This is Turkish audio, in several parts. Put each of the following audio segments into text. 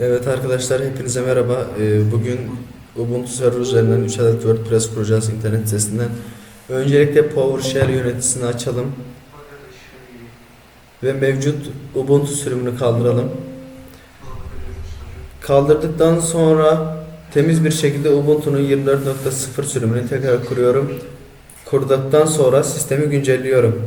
Evet arkadaşlar hepinize merhaba. Ee, Bugün Ubuntu server üzerinden 3 adet WordPress kuracağız internet sitesinden. Öncelikle PowerShell yöneticisini açalım ve mevcut Ubuntu sürümünü kaldıralım. Kaldırdıktan sonra temiz bir şekilde Ubuntu'nun 24.0 sürümünü tekrar kuruyorum. Kurduktan sonra sistemi güncelliyorum.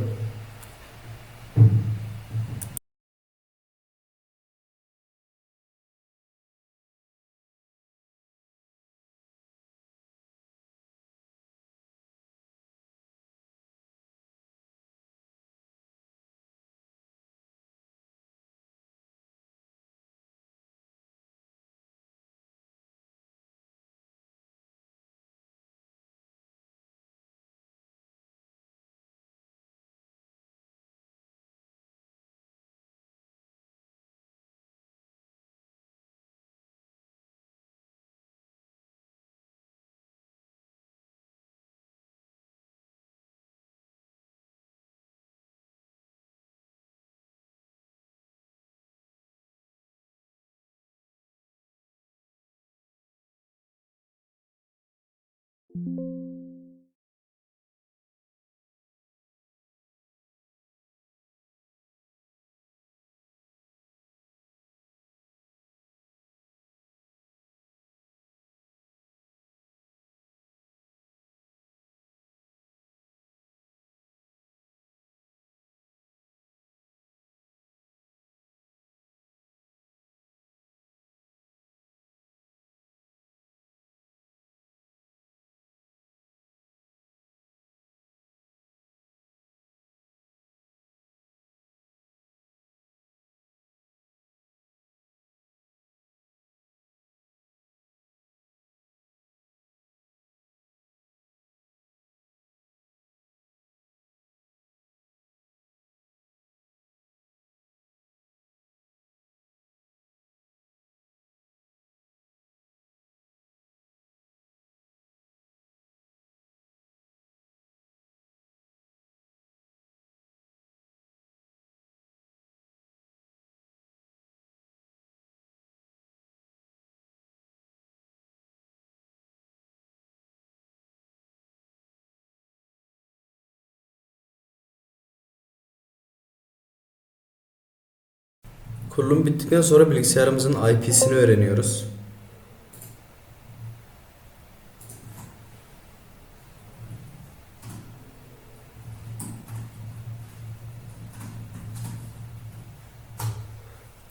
Kurulum bittikten sonra bilgisayarımızın IP'sini öğreniyoruz.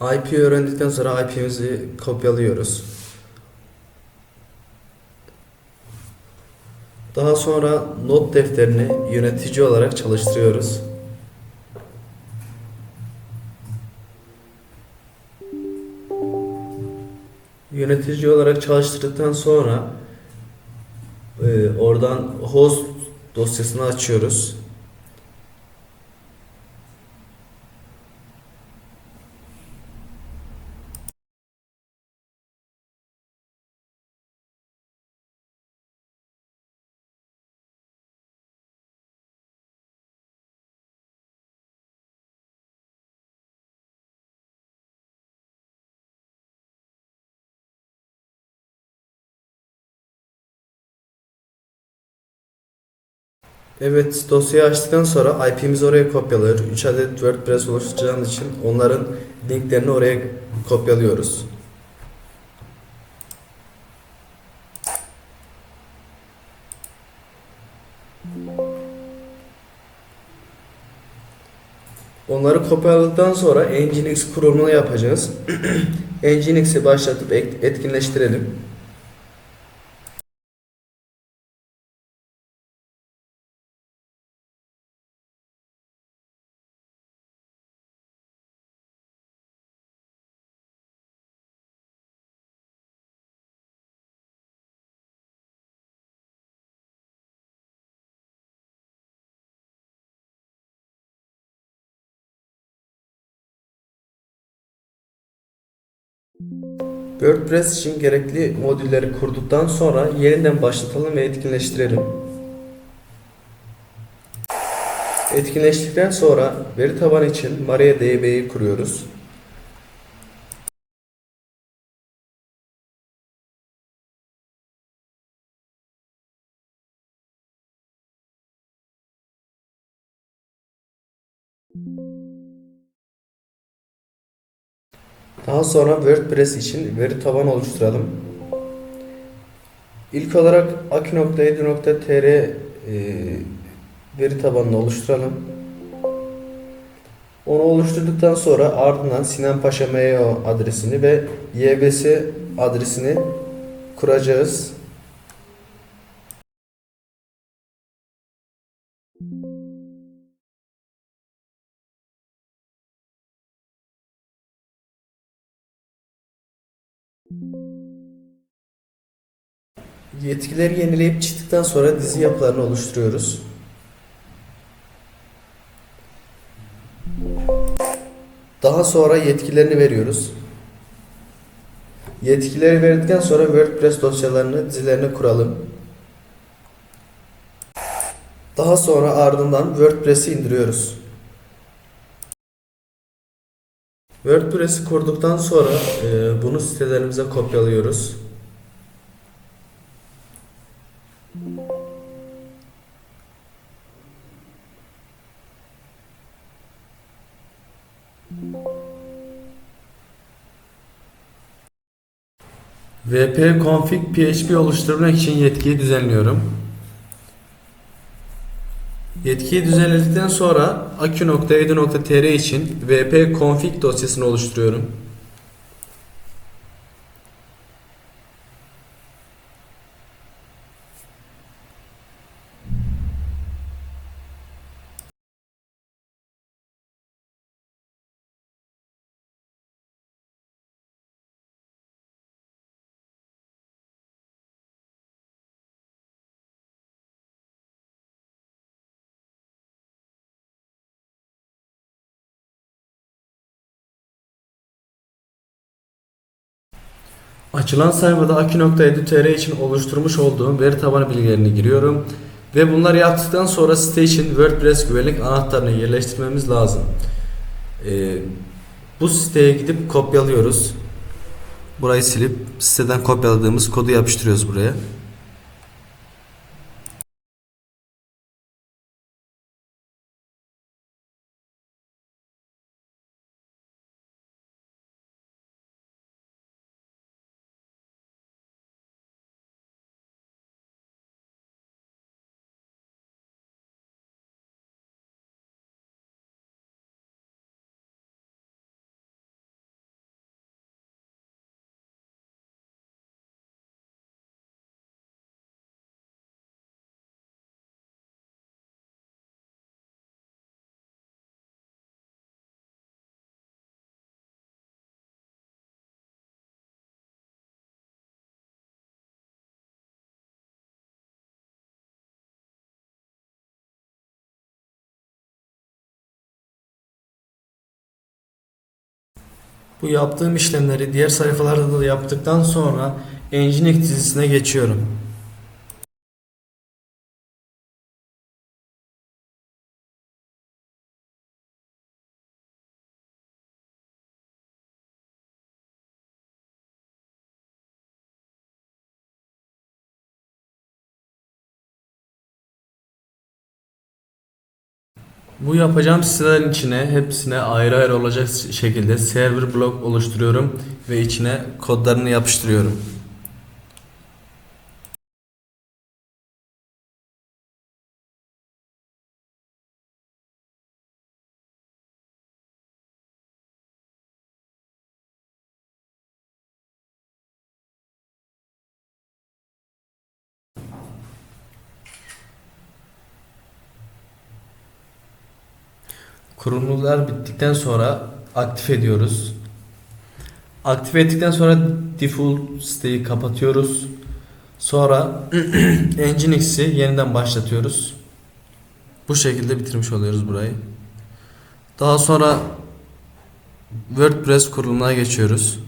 IP öğrendikten sonra IP'mizi kopyalıyoruz. Daha sonra not defterini yönetici olarak çalıştırıyoruz. Yönetici olarak çalıştırdıktan sonra e, oradan host dosyasını açıyoruz. Evet, dosyayı açtıktan sonra IP'mizi oraya kopyalıyor. 3 adet WordPress oluşturacağımız için onların linklerini oraya kopyalıyoruz. Onları kopyaladıktan sonra Nginx kurulumunu yapacağız. Nginx'i başlatıp et- etkinleştirelim. WordPress için gerekli modülleri kurduktan sonra yeniden başlatalım ve etkinleştirelim. Etkinleştikten sonra veri tabanı için MariaDB'yi kuruyoruz. Daha sonra WordPress için veri tabanı oluşturalım. İlk olarak aki.edu.tr e, veri tabanını oluşturalım. Onu oluşturduktan sonra ardından Sinan MYO adresini ve YBS adresini kuracağız. Yetkileri yenileyip çıktıktan sonra dizi yapılarını oluşturuyoruz. Daha sonra yetkilerini veriyoruz. Yetkileri verdikten sonra WordPress dosyalarını dizilerine kuralım. Daha sonra ardından WordPress'i indiriyoruz. WordPress'i kurduktan sonra e, bunu sitelerimize kopyalıyoruz. wp config php oluşturmak için yetkiyi düzenliyorum. Yetkiyi düzenledikten sonra akü.edu.tr için wp config dosyasını oluşturuyorum. Açılan sayfada aki.edu.tr için oluşturmuş olduğum veri tabanı bilgilerini giriyorum. Ve bunları yaptıktan sonra site için WordPress güvenlik anahtarını yerleştirmemiz lazım. Ee, bu siteye gidip kopyalıyoruz. Burayı silip siteden kopyaladığımız kodu yapıştırıyoruz buraya. Bu yaptığım işlemleri diğer sayfalarda da yaptıktan sonra Nginx dizisine geçiyorum. Bu yapacağım sitelerin içine hepsine ayrı ayrı olacak şekilde server blok oluşturuyorum ve içine kodlarını yapıştırıyorum. Kurumlar bittikten sonra aktif ediyoruz. Aktif ettikten sonra default siteyi kapatıyoruz. Sonra Nginx'i yeniden başlatıyoruz. Bu şekilde bitirmiş oluyoruz burayı. Daha sonra WordPress kurulumuna geçiyoruz.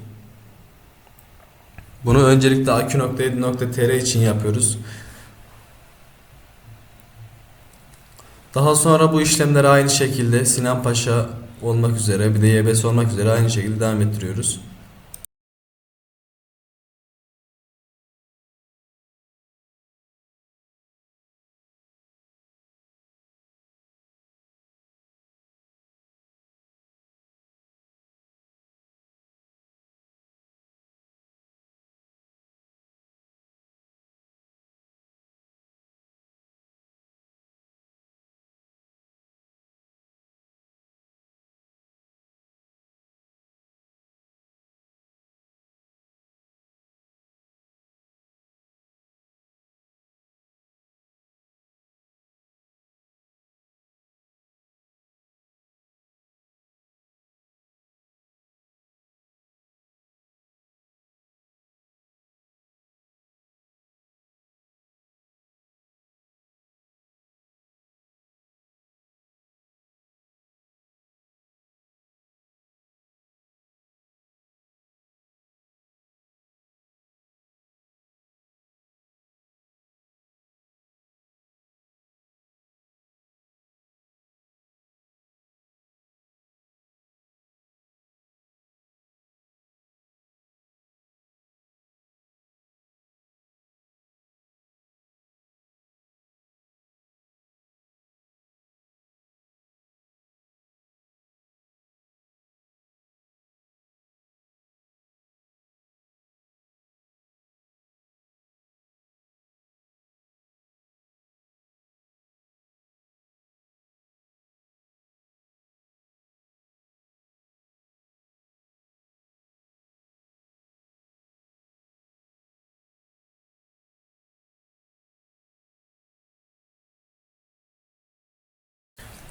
Bunu öncelikle akü.edu.tr için yapıyoruz. Daha sonra bu işlemleri aynı şekilde Sinan Paşa olmak üzere bir de YBS olmak üzere aynı şekilde devam ettiriyoruz.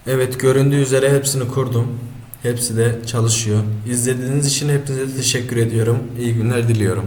Evet göründüğü üzere hepsini kurdum. Hepsi de çalışıyor. İzlediğiniz için hepinize teşekkür ediyorum. İyi günler diliyorum.